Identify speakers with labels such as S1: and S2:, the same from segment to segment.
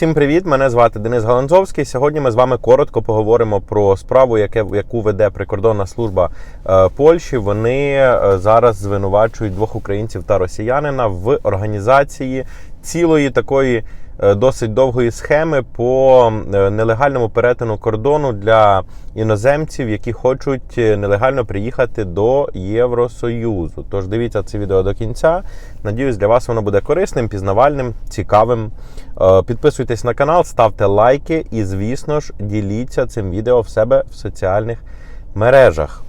S1: Всім привіт! Мене звати Денис Галанзовський. Сьогодні ми з вами коротко поговоримо про справу, яку веде прикордонна служба е, Польщі. Вони е, зараз звинувачують двох українців та росіянина в організації цілої такої досить довгої схеми по е, нелегальному перетину кордону для іноземців, які хочуть е, нелегально приїхати до Євросоюзу. Тож дивіться це відео до кінця. Надіюсь, для вас воно буде корисним, пізнавальним, цікавим. Е, Підписуйтесь на канал, ставте лайки і, звісно ж, діліться цим відео в себе в соціальних мережах.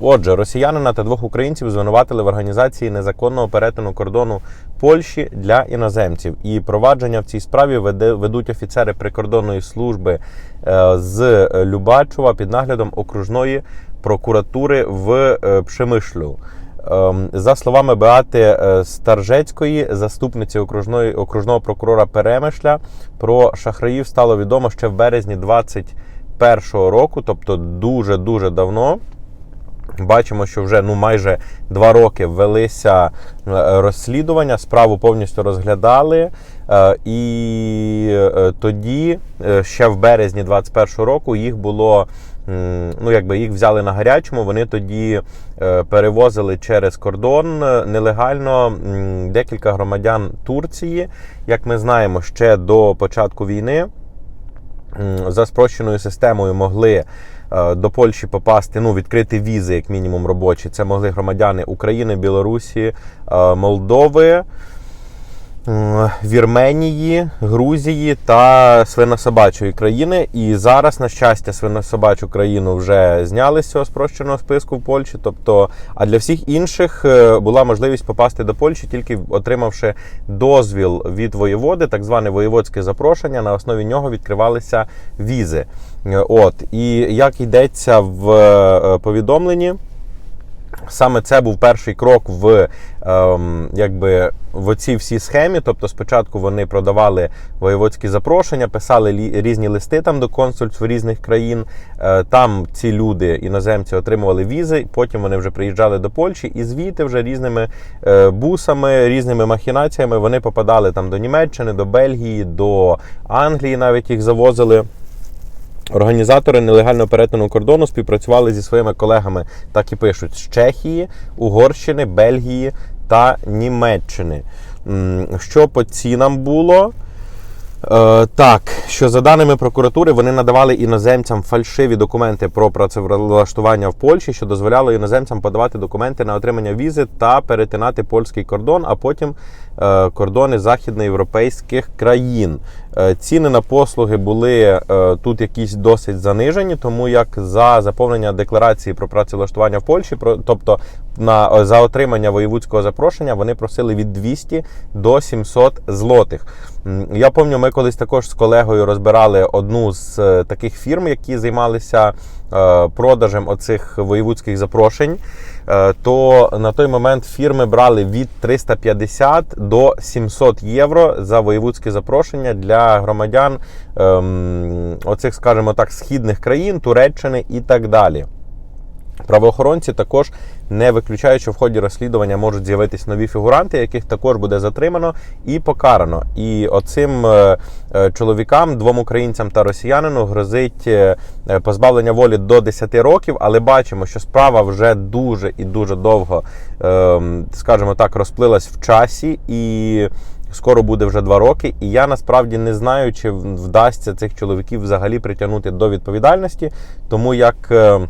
S1: Отже, росіянина та двох українців звинуватили в організації незаконного перетину кордону Польщі для іноземців. І провадження в цій справі ведуть офіцери прикордонної служби е, з Любачова під наглядом окружної прокуратури в е, Пшемишлю. Ем, За словами Беати е, Старжецької, заступниці окружної, окружного прокурора Перемишля, про шахраїв стало відомо ще в березні 2021 року, тобто дуже дуже давно. Бачимо, що вже ну майже два роки велися е, розслідування, справу повністю розглядали. е, І е, тоді, ще в березні 2021 року, їх було. Ну, якби їх взяли на гарячому, вони тоді перевозили через кордон нелегально декілька громадян Турції. Як ми знаємо, ще до початку війни за спрощеною системою могли е, до Польщі попасти, ну, відкрити візи, як мінімум, робочі. Це могли громадяни України, Білорусі, е, Молдови. Вірменії, Грузії та свинособачої країни. І зараз, на щастя, свинособачу країну вже зняли з цього спрощеного списку в Польщі. Тобто, а для всіх інших е, була можливість попасти до Польщі, тільки отримавши дозвіл від воєводи, так зване воєводське запрошення. На основі нього відкривалися візи. Е, От і як йдеться в е, повідомленні. Саме це був перший крок в ем, якби в оцій всій схемі. Тобто, спочатку вони продавали воєводські запрошення, писали лі- різні листи там до консульств різних країн. Е, там ці люди, іноземці, отримували візи. Потім вони вже приїжджали до Польщі, і звідти вже різними е, бусами, різними махінаціями вони попадали там до Німеччини, до Бельгії, до Англії. Навіть їх завозили. Організатори нелегального перетину кордону співпрацювали зі своїми колегами, так і пишуть, з Чехії, Угорщини, Бельгії та Німеччини. Що по цінам було? Е, так, що за даними прокуратури, вони надавали іноземцям фальшиві документи про працевлаштування в Польщі, що дозволяло іноземцям подавати документи на отримання візи та перетинати польський кордон, а потім е, кордони західноєвропейських країн. Е, ціни на послуги були е, тут якісь досить занижені, тому як за заповнення декларації про працевлаштування в Польщі, тобто на за отримання воєвудського запрошення, вони просили від 200 до 700 злотих. Я пам'ятаю, ми колись також з колегою розбирали одну з е, таких фірм, які займалися е, продажем оцих воєвудських запрошень. Е, То на той момент фірми брали від 350 до 700 євро за воєвудське запрошення для громадян ем, оцих, скажімо так, східних країн, Туреччини і так далі. Правоохоронці також не виключають, що в ході розслідування можуть з'явитись нові фігуранти, яких також буде затримано і покарано. І оцим е, е, чоловікам, двом українцям та росіянину, грозить е, позбавлення волі до 10 років, але бачимо, що справа вже дуже і дуже довго, е, скажімо так, розплилась в часі і. Скоро буде вже два роки, і я насправді не знаю, чи вдасться цих чоловіків взагалі притягнути до відповідальності, тому як е,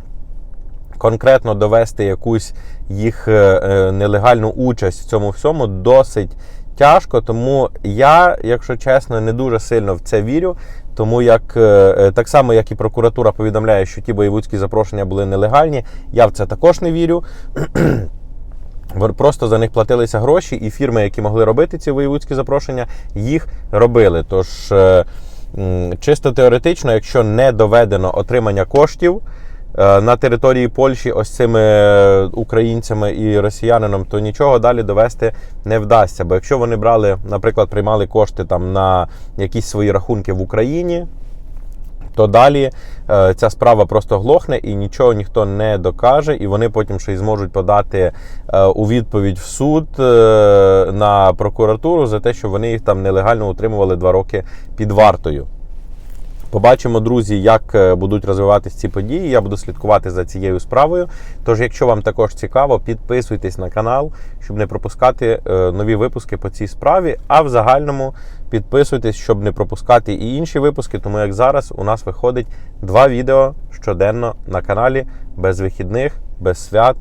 S1: конкретно довести якусь їх е, е, нелегальну участь в цьому всьому досить тяжко. Тому я, якщо чесно, не дуже сильно в це вірю. Тому як е, так само, як і прокуратура повідомляє, що ті бойовицькі запрошення були нелегальні, я в це також не вірю. Просто за них платилися гроші, і фірми, які могли робити ці воєвудські запрошення, їх робили. Тож чисто теоретично, якщо не доведено отримання коштів на території Польщі ось цими е, українцями і росіянином, то нічого далі довести не вдасться. Бо якщо вони брали, наприклад, приймали кошти там на якісь свої рахунки в Україні. то далі е, ця справа просто глохне і нічого ніхто не докаже, і вони потім ще й зможуть подати е, у відповідь в суд е, на прокуратуру за те, що вони їх там нелегально утримували два роки під вартою. Побачимо, друзі, як е, будуть розвиватися ці події. Я буду слідкувати за цією справою. Тож, якщо вам також цікаво, підписуйтесь на канал, щоб не пропускати е, нові випуски по цій справі. А в загальному підписуйтесь, щоб не пропускати і інші випуски. Тому як зараз у нас виходить два відео щоденно на каналі, без вихідних, без свят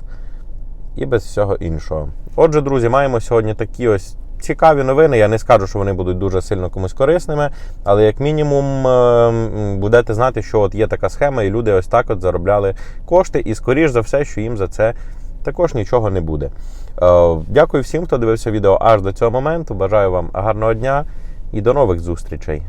S1: і без всього іншого. Отже, друзі, маємо сьогодні такі ось цікаві новини. Я не скажу, що вони будуть дуже сильно комусь корисними, але як мінімум е, будете знати, що от є така схема, і люди ось так от заробляли кошти, і скоріш за все, що їм за це також нічого не буде. Е, Дякую всім, хто дивився відео аж до цього моменту. Бажаю вам гарного дня і до нових зустрічей.